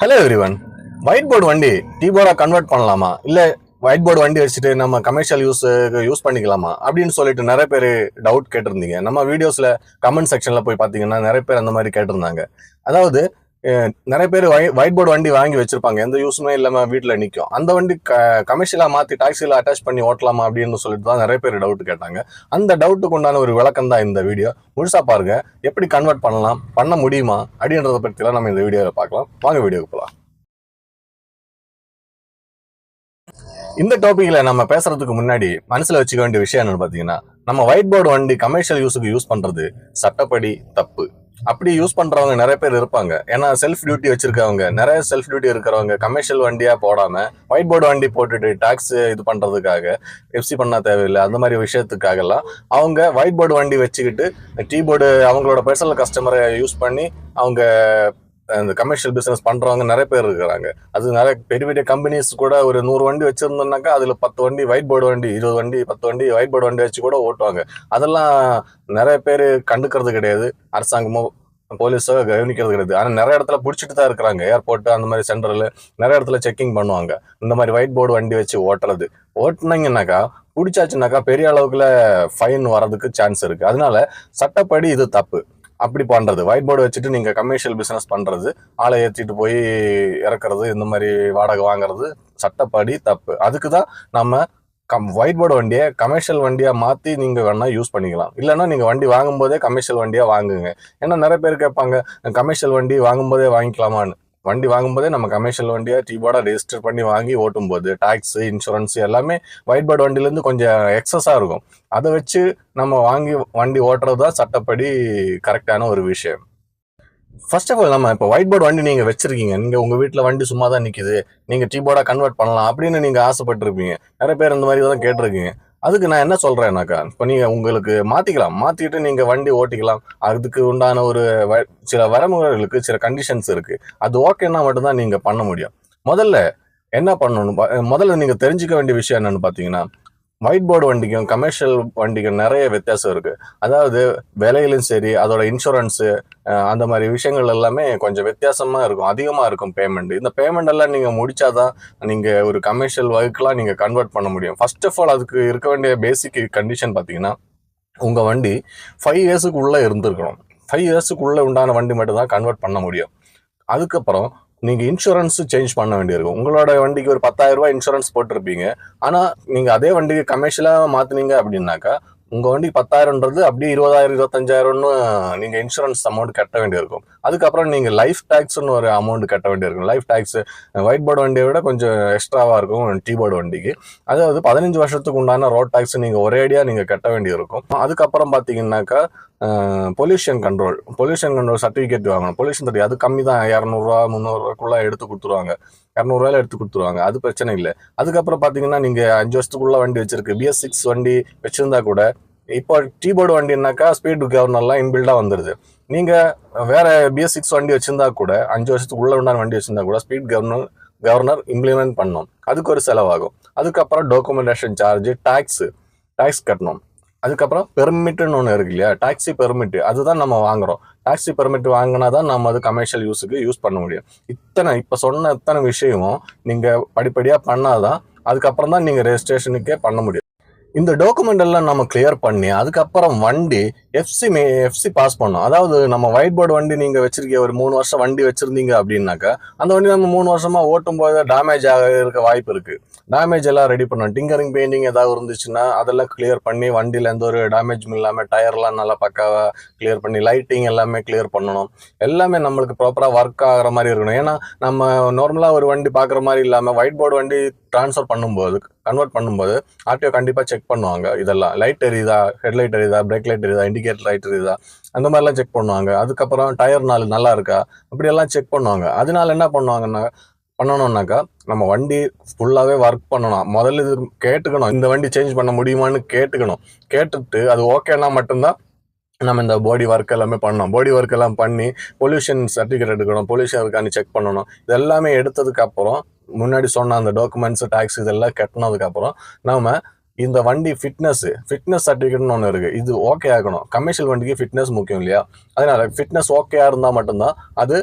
Hello everyone white board வண்டி T போர்டாக convert பண்ணலாமா? இல்லை ஒயிட் போர்டு வண்டி வச்சுட்டு நம்ம கமர்ஷியல் யூஸ் யூஸ் பண்ணிக்கலாமா? அப்படின்னு சொல்லிட்டு நிறைய பேர் டவுட் கேட்டிருந்தீங்க. நம்ம வீடியோஸில் கமெண்ட் செக்ஷனில் போய் பார்த்தீங்கன்னா நிறைய பேர் அந்த மாதிரி கேட்டிருந்தாங்க. அதாவது நிறைய பேர் ஒயிட் போர்டு வண்டி வாங்கி வச்சிருப்பாங்க. எந்த யூஸுமே இல்லாமல் வீட்டில் நிற்கும் அந்த வண்டி கமர்ஷியலாக மாற்றி டாக்ஸியில் அட்டாச் பண்ணி ஓட்டலாமா அப்படின்னு சொல்லிட்டு தான் நிறைய பேர் டவுட் கேட்டாங்க. அந்த டவுட்டுக்கு உண்டான ஒரு விளக்கம் தான் இந்த வீடியோ முழுசாக பாருங்க. எப்படி கன்வெர்ட் பண்ணலாம்? பண்ண முடியுமா? அப்படின்றத பற்றிலாம் நம்ம இந்த வீடியோவில் பார்க்கலாம். வாங்க வீடியோக்கு போகலாம் இந்த டாப்பிக்கில் நம்ம பேசுறதுக்கு முன்னாடி மனசில் வச்சுக்க வேண்டிய விஷயம் என்னன்னு பார்த்தீங்கன்னா நம்ம ஒயிட் போர்டு வண்டி கமர்ஷியல் யூஸுக்கு யூஸ் பண்ணுறது சட்டப்படி தப்பு. அப்படி யூஸ் பண்றவங்க நிறைய பேர் இருப்பாங்க. ஏன்னா செல்ஃப் டியூட்டி வச்சிருக்கவங்க நிறைய செல்ஃப் டியூட்டி இருக்கிறவங்க கமர்ஷியல் வண்டியா போடாம ஒயிட் போர்டு வண்டி போட்டுட்டு டாக்ஸ் இது பண்றதுக்காக எஃப்சி பண்ணா தேவையில்லை அந்த மாதிரி விஷயத்துக்காக எல்லாம் அவங்க ஒயிட் போர்டு வண்டி வச்சுக்கிட்டு டீ போர்டு அவங்களோட பர்சனல் கஸ்டமரை யூஸ் பண்ணி அவங்க அந்த கமர்ஷியல் பிஸ்னஸ் பண்றவங்க நிறைய பேர் இருக்கிறாங்க. அது நிறைய பெரிய பெரிய கம்பெனிஸ் கூட ஒரு நூறு வண்டி வச்சிருந்தோம்னாக்கா அதுல பத்து வண்டி ஒயிட் போர்டு வண்டி இருபது வண்டி பத்து வண்டி ஒயிட் போர்டு வண்டி வச்சு கூட ஓட்டுவாங்க. அதெல்லாம் நிறைய பேர் கண்டுக்கிறது கிடையாது. அரசாங்கமோ போலீஸோ கவனிக்கிறது கிடையாது. ஆனால் நிறைய இடத்துல பிடிச்சிட்டு தான் இருக்கிறாங்க. ஏர்போர்ட் அந்த மாதிரி சென்டரில் நிறைய இடத்துல செக்கிங் பண்ணுவாங்க. இந்த மாதிரி ஒயிட் போர்டு வண்டி வச்சு ஓட்டுறது. ஓட்டுனீங்கன்னாக்கா பிடிச்சாச்சுனாக்கா பெரிய அளவுக்குல ஃபைன் வர்றதுக்கு சான்ஸ் இருக்குது அதனால சட்டப்படி இது தப்பு. அப்படி பண்ணுறது ஒயிட் போர்டு வச்சுட்டு நீங்கள் கமர்ஷியல் பிஸ்னஸ் பண்ணுறது ஆளை ஏற்றிட்டு போய் இறக்குறது இந்த மாதிரி வாடகை வாங்குறது சட்டப்படி தப்பு. அதுக்கு தான் நம்ம கம் ஒயிட் போர்டு வண்டியை கமர்ஷியல் வண்டியாக மாற்றி நீங்கள் வேணால் யூஸ் பண்ணிக்கலாம். இல்லைன்னா நீங்கள் வண்டி வாங்கும்போதே கமர்ஷியல் வண்டியாக வாங்குங்க. ஏன்னா நிறைய பேர் கேட்பாங்க கமர்ஷியல் வண்டி வாங்கும்போதே வாங்கிக்கலாமான்னு. வண்டி வாங்கும்போதே நம்ம கமர்ஷியல் வண்டியாக டீபோர்டாக ரெஜிஸ்டர் பண்ணி வாங்கி ஓட்டும் போது டேக்ஸ் இன்சூரன்ஸ் எல்லாமே ஒயிட் பேர்ட் வண்டியிலேருந்து கொஞ்சம் எக்ஸஸாக இருக்கும். அதை வச்சு நம்ம வாங்கி வண்டி ஓட்டுறது தான் சட்டப்படி கரெக்டான ஒரு விஷயம். ஃபர்ஸ்ட் ஆஃப் ஆல் நம்ம இப்போ ஒயிட் போர்டு வண்டி நீங்கள் வச்சிருக்கீங்க. நீங்கள் உங்கள் வீட்டில் வண்டி சும்மா தான் நிற்கிது நீங்கள் டீபோர்டாக கன்வெர்ட் பண்ணலாம் அப்படின்னு நீங்கள் ஆசைப்பட்டிருப்பீங்க. நிறைய பேர் இந்த மாதிரி தான் கேட்டிருக்கீங்க. அதுக்கு நான் என்ன சொல்கிறேன்னாக்கா இப்போ நீங்கள் உங்களுக்கு மாற்றிக்கலாம் மாற்றிட்டு நீங்கள் வண்டி ஓட்டிக்கலாம். அதுக்கு உண்டான ஒரு வ- சில வரமுறைகளுக்கு சில கண்டிஷன்ஸ் இருக்குது அது ஓகேன்னா மட்டும்தான் நீங்கள் பண்ண முடியும். முதல்ல என்ன பண்ணணும்? பா- முதல்ல நீங்கள் தெரிஞ்சுக்க வேண்டிய விஷயம் என்னென்னு பார்த்தீங்கன்னா ஒயிட் போர்டு வண்டிக்கும் கமர்ஷியல் வண்டிக்கும் நிறைய வித்தியாசம் இருக்கு. அதாவது விலையிலும் சரி அதோட இன்சூரன்ஸு அந்த மாதிரி விஷயங்கள் எல்லாமே கொஞ்சம் வித்தியாசமா இருக்கும். அதிகமா இருக்கும் பேமெண்ட் இந்த பேமெண்ட் எல்லாம் நீங்க முடிச்சாதான் நீங்க ஒரு கமர்ஷியல் ஒர்க்லாம் நீங்க கன்வெர்ட் பண்ண முடியும். ஃபர்ஸ்ட் ஆஃப் ஆல் அதுக்கு இருக்க வேண்டிய பேசிக் கண்டிஷன் பார்த்தீங்கன்னா உங்க வண்டி ஃபைவ் இயர்ஸுக்கு உள்ளே இருந்திருக்கணும். ஃபைவ் இயர்ஸுக்குள்ளே உண்டான வண்டி மட்டும் தான் கன்வெர்ட் பண்ண முடியும். அதுக்கப்புறம் நீங்க இன்சூரன்ஸ் சேஞ்ச் பண்ண வேண்டியிருக்கும். உங்களோட வண்டிக்கு ஒரு பத்தாயிரம் ரூபாய் இன்சூரன்ஸ் போட்டிருப்பீங்க. ஆனா நீங்க அதே வண்டிக்கு கமர்ஷியலா மாத்துனீங்க அப்படின்னாக்கா உங்கள் வண்டி பத்தாயிரம்ன்றது அப்படியே இருபதாயிரம் இருபத்தஞ்சாயிரம்னு நீங்கள் இன்சூரன்ஸ் அமௌண்ட் கட்ட வேண்டியிருக்கும். அதுக்கப்புறம் நீங்கள் லைஃப் டேக்ஸ்னு ஒரு அமௌண்ட் கட்ட வேண்டியிருக்கும். லைஃப் டேக்ஸ் ஒயிட் போர்டு வண்டியை விட கொஞ்சம் எக்ஸ்ட்ராவாக இருக்கும் டீ போர்டு வண்டிக்கு. அதாவது பதினஞ்சு வருஷத்துக்கு உண்டான ரோட் டேக்ஸ் நீங்கள் ஒரே அடியாக நீங்கள் கட்ட வேண்டியிருக்கும். அதுக்கப்புறம் பார்த்தீங்கன்னாக்கா pollution control pollution control certificate வாங்கணும். பொல்யூஷன் சர்டிஃபிகேட் அது கம்மி தான் இரநூறுவா முந்நூறுவாக்குள்ளே எடுத்து கொடுத்துருவாங்க. இரநூறுவாயில எடுத்து கொடுத்துருவாங்க. அது பிரச்சனை இல்லை. அதுக்கப்புறம் பார்த்தீங்கன்னா நீங்கள் அஞ்சு வருஷத்துக்குள்ள வண்டி வச்சிருக்கு. பிஎஸ் சிக்ஸ் வண்டி வச்சிருந்தா கூட இப்போ டீபோர்டு வண்டினாக்கா ஸ்பீடு கவர்னர்லாம் இன்பில்டாக வந்துடுது நீங்கள் வேற பிஎஸ் சிக்ஸ் வண்டி வச்சிருந்தா கூட அஞ்சு வருஷத்துக்கு உள்ள உண்டான வண்டி வச்சிருந்தா கூட ஸ்பீட் கவர்னர் கவர்னர் இம்ப்ளிமெண்ட் பண்ணணும் அதுக்கு ஒரு செலவாகும். அதுக்கப்புறம் டாக்குமெண்டேஷன் சார்ஜ் டேக்ஸு டேக்ஸ் கட்டணும். அதுக்கப்புறம் பெர்மிட்டுன்னு ஒன்று இருக்கு இல்லையா? டாக்ஸி பெர்மிட் அதுதான் நம்ம வாங்குறோம். டாக்ஸி பெர்மிட் வாங்கினா தான் நம்ம அது கமர்ஷியல் யூஸுக்கு யூஸ் பண்ண முடியும். இத்தனை இப்போ சொன்ன இத்தனை விஷயமும் நீங்கள் படிப்படியாக பண்ணாதான் அதுக்கப்புறம் தான் நீங்கள் ரெஜிஸ்ட்ரேஷனுக்கே பண்ண முடியும். இந்த டாக்குமெண்ட் எல்லாம் நம்ம கிளியர் பண்ணி அதுக்கப்புறம் வண்டி எஃப்சி மே எஃப்சி பாஸ் பண்ணோம். அதாவது நம்ம ஒயிட் போர்டு வண்டி நீங்கள் வச்சிருக்கீங்க ஒரு மூணு வருஷம் வண்டி வச்சுருந்தீங்க அப்படின்னாக்கா அந்த வண்டி நம்ம மூணு வருஷமாக ஓட்டும் போது டேமேஜ் ஆக இருக்க வாய்ப்பு இருக்குது டேமேஜ் எல்லாம் ரெடி பண்ணணும் டிங்கரிங் பெயிண்டிங் ஏதாவது இருந்துச்சுன்னா அதெல்லாம் கிளியர் பண்ணி வண்டியில் எந்த ஒரு டேமேஜும் இல்லாமல் டயர்லாம் நல்லா பக்காவாக கிளியர் பண்ணி லைட்டிங் எல்லாமே கிளியர் பண்ணணும். எல்லாமே நம்மளுக்கு ப்ராப்பராக ஒர்க் ஆகிற மாதிரி இருக்கணும். ஏன்னா நம்ம நார்மலாக ஒரு வண்டி பார்க்குற மாதிரி இல்லாமல் ஒயிட் போர்டு வண்டி ட்ரான்ஸ்ஃபர் பண்ணும்போது கன்வெர்ட் பண்ணும்போது ஆர்டிஓ கண்டிப்பாக செக் பண்ணுவாங்க. இதெல்லாம் லைட் எரியுதா ஹெட்லைட் எரியுதா பிரேக் லைட் எரியுதா இண்டிகேட்டர் லைட் எரியுதா அந்த மாதிரிலாம் செக் பண்ணுவாங்க. அதுக்கப்புறம் டயர் நாள் நல்லா இருக்கா? அப்படியெல்லாம் செக் பண்ணுவாங்க. அதனால என்ன பண்ணுவாங்கன்னா பண்ணணும்னாக்கா நம்ம வண்டி ஃபுல்லாகவே ஒர்க் பண்ணணும். முதல்ல இது கேட்டுக்கணும். இந்த வண்டி சேஞ்ச் பண்ண முடியுமான்னு கேட்டுக்கணும். கேட்டுட்டு அது ஓகேனா மட்டும்தான் நம்ம இந்த பாடி ஒர்க் எல்லாமே பண்ணோம் பாடி ஒர்க் எல்லாம் பண்ணி பொல்யூஷன் சர்டிஃபிகேட் எடுக்கணும் பொல்யூஷன் இருக்கான்னு செக் பண்ணணும். இது எல்லாமே முன்னாடி சொன்ன அந்த டாக்குமெண்ட்ஸ் டேக்ஸ் இதெல்லாம் கட்டினதுக்கப்புறம் நம்ம இந்த வண்டி ஃபிட்னஸ் ஃபிட்னஸ் சர்டிஃபிகேட்னு ஒன்று இருக்குது இது ஓகே ஆகணும் கமர்ஷியல் வண்டிக்கு ஃபிட்னஸ் முக்கியம் இல்லையா? அதனால் ஃபிட்னஸ் ஓகேயாக இருந்தால் மட்டும்தான் அது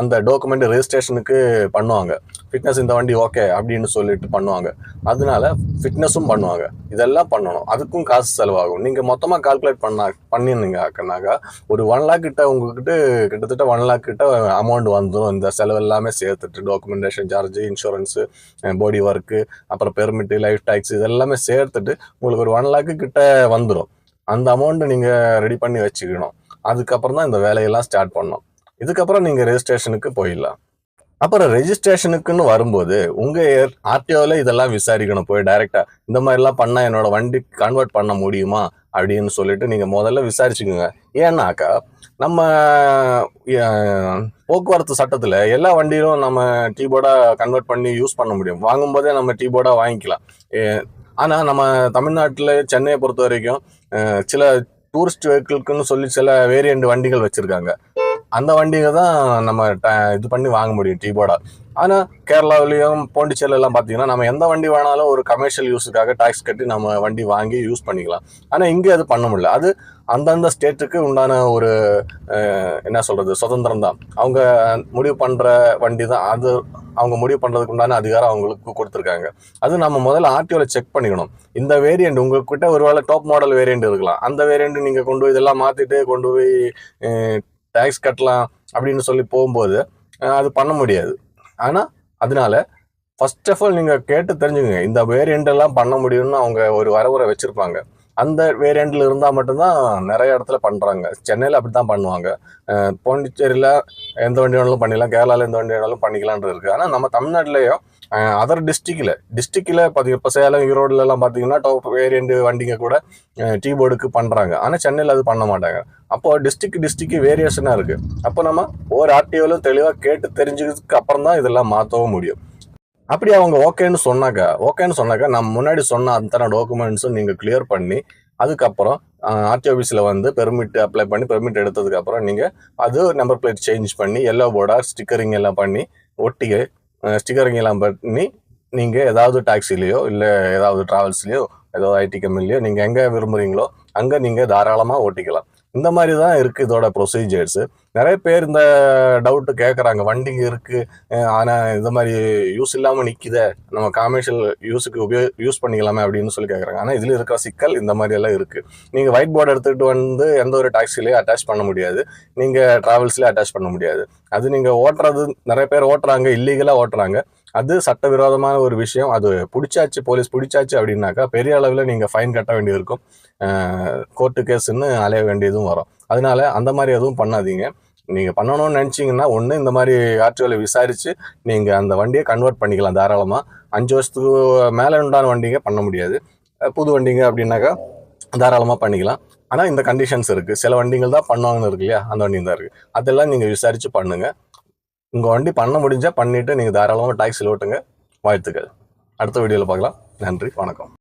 அந்த டாக்குமெண்ட் ரெஜிஸ்ட்ரேஷனுக்கு பண்ணுவாங்க. ஃபிட்னஸ் இந்த வண்டி ஓகே அப்படின்னு சொல்லிட்டு பண்ணுவாங்க. அதனால ஃபிட்னஸும் பண்ணுவாங்க. இதெல்லாம் பண்ணணும். அதுக்கும் காசு செலவாகும். நீங்கள் மொத்தமாக கால்குலேட் பண்ணா பண்ணியிருந்தீங்கனாக்கா ஒரு ஒன் லேக் கிட்ட உங்ககிட்ட கிட்டத்தட்ட ஒன் லேக் கிட்ட அமௌண்ட் வந்துடும் இந்த செலவு எல்லாமே சேர்த்துட்டு documentation charge insurance body work அப்புறம் பெர்மிட்டு லைஃப் டேக்ஸ் இதெல்லாமே சேர்த்துட்டு உங்களுக்கு ஒரு ஒன் லேக்கு கிட்ட வந்துடும் அந்த அமௌண்ட்டை நீங்கள் ரெடி பண்ணி வச்சுக்கணும். அதுக்கப்புறம் தான் இந்த வேலையெல்லாம் ஸ்டார்ட் பண்ணோம் இதுக்கப்புறம் நீங்கள் ரெஜிஸ்ட்ரேஷனுக்கு போயிடலாம். அப்புறம் ரெஜிஸ்ட்ரேஷனுக்குன்னு வரும்போது உங்கள் ஆர்டிஓவில் இதெல்லாம் விசாரிக்கணும். போய் டைரெக்டாக இந்த மாதிரிலாம் பண்ணால் என்னோட வண்டி கன்வெர்ட் பண்ண முடியுமா? அப்படின்னு சொல்லிட்டு நீங்கள் முதல்ல விசாரிச்சுக்கோங்க. ஏன்னாக்கா நம்ம போக்குவரத்து சட்டத்தில் எல்லா வண்டியிலும் நம்ம டீபோர்டாக கன்வெர்ட் பண்ணி யூஸ் பண்ண முடியும். வாங்கும்போதே நம்ம டீபோர்டாக வாங்கிக்கலாம். ஏ- நம்ம தமிழ்நாட்டில் சென்னையை பொறுத்த வரைக்கும் சில டூரிஸ்ட் வெஹிக்கிள்க்குன்னு சொல்லி சில வேரியண்ட் வண்டிகள் வச்சுருக்காங்க. அந்த வண்டியை தான் நம்ம ட- இது பண்ணி வாங்க முடியும் டீபோர்டா ஆனால் கேரளாவிலையும் பாண்டிச்சேரியில எல்லாம் பார்த்தீங்கன்னா நம்ம எந்த வண்டி வேணாலும் ஒரு கமர்ஷியல் யூஸுக்காக டாக்ஸ் கட்டி நம்ம வண்டி வாங்கி யூஸ் பண்ணிக்கலாம். ஆனால் இங்கே அது பண்ண முடியல. அது அந்தந்த ஸ்டேட்டுக்கு உண்டான ஒரு என்ன சொல்கிறது சுதந்திரம் தான். அவங்க முடிவு பண்ணுற வண்டி தான் அது அவங்க முடிவு பண்ணுறதுக்கு உண்டான அதிகாரம் அவங்களுக்கு கொடுத்துருக்காங்க. அது நம்ம முதல்ல ஆர்டிஓவில் செக் பண்ணிக்கணும். இந்த வேரியண்ட் உங்கள்கிட்ட ஒருவேளை டாப் மாடல் வேரியண்ட் இருக்கலாம். அந்த வேரியண்ட் நீங்கள் கொண்டு போய் இதெல்லாம் மாற்றிட்டு கொண்டு போய் டேக்ஸ் கட்டலாம் அப்படின்னு சொல்லி போகும்போது அது பண்ண முடியாது. ஆனால் அதனால ஃபர்ஸ்ட் ஆஃப் ஆல் நீங்கள் கேட்டு தெரிஞ்சுக்கோங்க. இந்த வேரியண்ட்டெல்லாம் பண்ண முடியும்னு அவங்க ஒரு வரவுரை வச்சுருப்பாங்க. அந்த வேரியண்ட்டில் இருந்தால் மட்டும்தான் நிறைய இடத்துல பண்ணுறாங்க சென்னையில் அப்படி தான் பண்ணுவாங்க பாண்டிச்சேரியில் எந்த வண்டி வேணாலும் பண்ணிக்கலாம் கேரளாவில் எந்த வண்டி வேணாலும் பண்ணிக்கலான்றது இருக்குது ஆனால் நம்ம தமிழ்நாட்டிலேயும் அதர் டிஸ்ட்ரிக்டில் டிஸ்ட்ரிக்டில் பார்த்திங்க இப்போ சேலம் ஈரோடுலலாம் பார்த்தீங்கன்னா டாப் வேரியண்ட் வண்டிங்க கூட டீ போர்டுக்கு பண்ணுறாங்க ஆனால் சென்னையில் அது பண்ண மாட்டாங்க. அப்போ டிஸ்ட்ரிக்ட் டிஸ்ட்ரிக்ட் வேரியேஷனாக இருக்குது அப்போ நம்ம ஒவ்வொரு ஆர்டிஓவிலும் தெளிவாக கேட்டு தெரிஞ்சதுக்கு அப்புறம் தான் இதெல்லாம் மாற்றவும் முடியும். அப்படி அவங்க ஓகேன்னு சொன்னாக்கா ஓகேன்னு சொன்னாக்கா நம்ம முன்னாடி சொன்ன அத்தனை டாக்குமெண்ட்ஸும் நீங்கள் கிளியர் பண்ணி அதுக்கப்புறம் ஆர்டி ஆஃபீஸில் வந்து பெர்மிட் அப்ளை பண்ணி பெர்மிட் எடுத்ததுக்கப்புறம் நீங்கள் அது நம்பர் பிளேட் சேஞ்ச் பண்ணி எல்லோ போர்டாக ஸ்டிக்கரிங் எல்லாம் பண்ணி ஒட்டிக்க ஸ்டிக்கரிங்கெல்லாம் பண்ணி நீங்கள் ஏதாவது டாக்ஸிலேயோ இல்லை ஏதாவது ட்ராவல்ஸ்லேயோ ஏதாவது ஐடி கம்பெனிலையோ நீங்கள் எங்கே விரும்புகிறீங்களோ அங்கே நீங்கள் தாராளமாக ஓட்டிக்கலாம். இந்த மாதிரி தான் இருக்குது இதோட ப்ரொசீஜர்ஸு நிறைய பேர் இந்த டவுட்டு கேட்குறாங்க வண்டிங்க இருக்குது ஆனால் இந்த மாதிரி யூஸ் இல்லாமல் நிற்கிதே நம்ம காமர்ஷியல் யூஸுக்கு உபயோ யூஸ் பண்ணிக்கலாமே அப்படின்னு சொல்லி கேட்குறாங்க ஆனால் இதில் இருக்கிற சிக்கல் இந்த மாதிரியெல்லாம் இருக்குது நீங்கள் ஒயிட் போர்டு எடுத்துகிட்டு வந்து எந்த ஒரு டாக்ஸிலையும் அட்டாச் பண்ண முடியாது. நீங்கள் ட்ராவல்ஸ்லேயே அட்டாச் பண்ண முடியாது. அது நீங்கள் ஓட்டுறது நிறைய பேர் ஓட்டுறாங்க இல்லீகலாக ஓட்டுறாங்க. அது சட்டவிரோதமான ஒரு விஷயம். அது பிடிச்சாச்சு போலீஸ் பிடிச்சாச்சு அப்படின்னாக்கா பெரிய அளவில் நீங்கள் ஃபைன் கட்ட வேண்டியது இருக்கும். கோர்ட்டு கேஸுன்னு அலைய வேண்டியதும் வரும். அதனால அந்த மாதிரி எதுவும் பண்ணாதீங்க. நீங்கள் பண்ணணும்னு நினச்சிங்கன்னா ஒன்று இந்த மாதிரி ஆர்டிஓவில் விசாரித்து நீங்கள் அந்த வண்டியை கன்வெர்ட் பண்ணிக்கலாம் தாராளமாக அஞ்சு வருஷத்துக்கு மேலே உண்டான வண்டிங்க பண்ண முடியாது. புது வண்டிங்க அப்படின்னாக்கா தாராளமாக பண்ணிக்கலாம். ஆனால் இந்த கண்டிஷன்ஸ் இருக்குது சில வண்டிகள் தான் பண்ணுவாங்கன்னு இருக்கு இல்லையா? அந்த வண்டிங்க தான் இருக்குது அதெல்லாம் நீங்கள் விசாரித்து பண்ணுங்கள் உங்கள் வண்டி பண்ண முடிஞ்சால் பண்ணிவிட்டு நீங்கள் தாராளமாக டாக்ஸில் ஓட்டுங்க. வாழ்த்துக்கள். அடுத்த வீடியோவில் பார்க்கலாம். நன்றி. வணக்கம்.